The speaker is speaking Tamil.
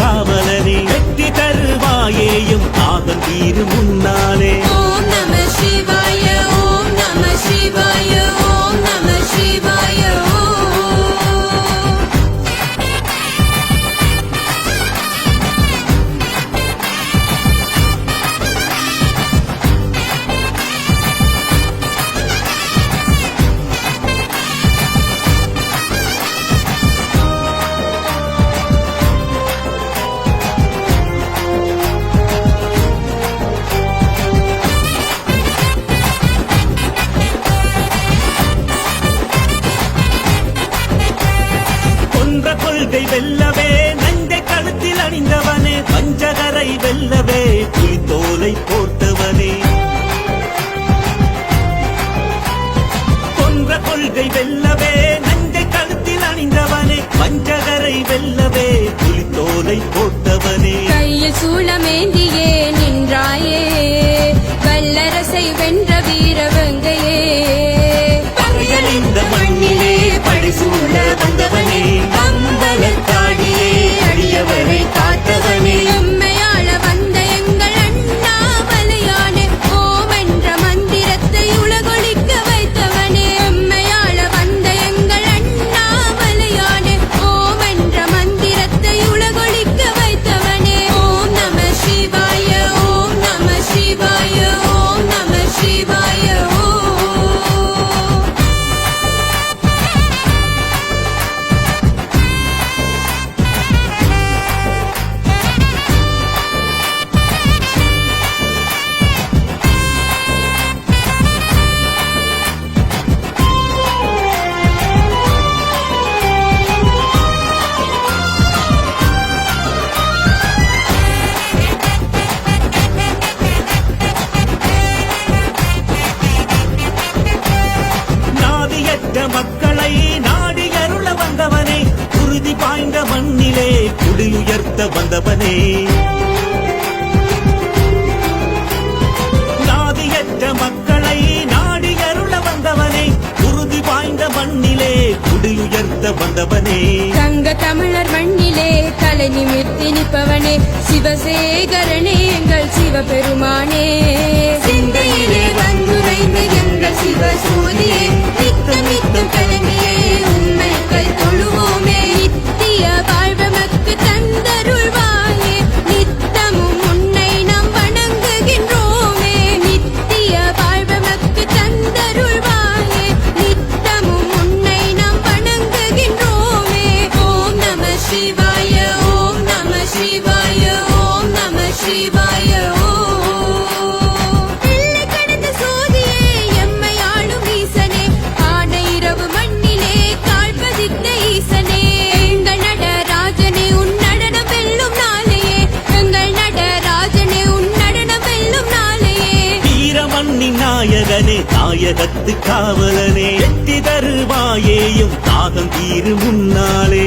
காவலரே வெற்றி தருவாயேயும் தாகம் தீரும் என்ற கொள்கை வெல்லவே நஞ்சை கழுத்தில் அணிந்தவனே பஞ்சகரை வெல்லவே புலித்தோலை போர்த்தவனே. கொன்ற கொள்கை வெல்லவே நஞ்சை கழுத்தில் அணிந்தவனே பஞ்சகரை வெல்லவே புலித்தோலை போட்டவனே கையில் சூளமேந்தியே நின்றாயே வல்லரசை வென்றவே நாடி அருள வந்தவனே உறுதி பாய்ந்த மண்ணிலே குடியுயர்த்த வந்தவனே. நாதியற்ற மக்களை நாடி அருள வந்தவனே உறுதி பாய்ந்த மண்ணிலே குடியுயர்த்த வந்தவனே. தங்க தமிழர் மண்ணிலே தலை நிமிர்த்தி நிற்பவனே சிவசேகரனே எங்கள் சிவபெருமானே. நாயகத்து காவலனே வெற்றி தருவாயேயும் தாகம் தீரு முன்னாலே.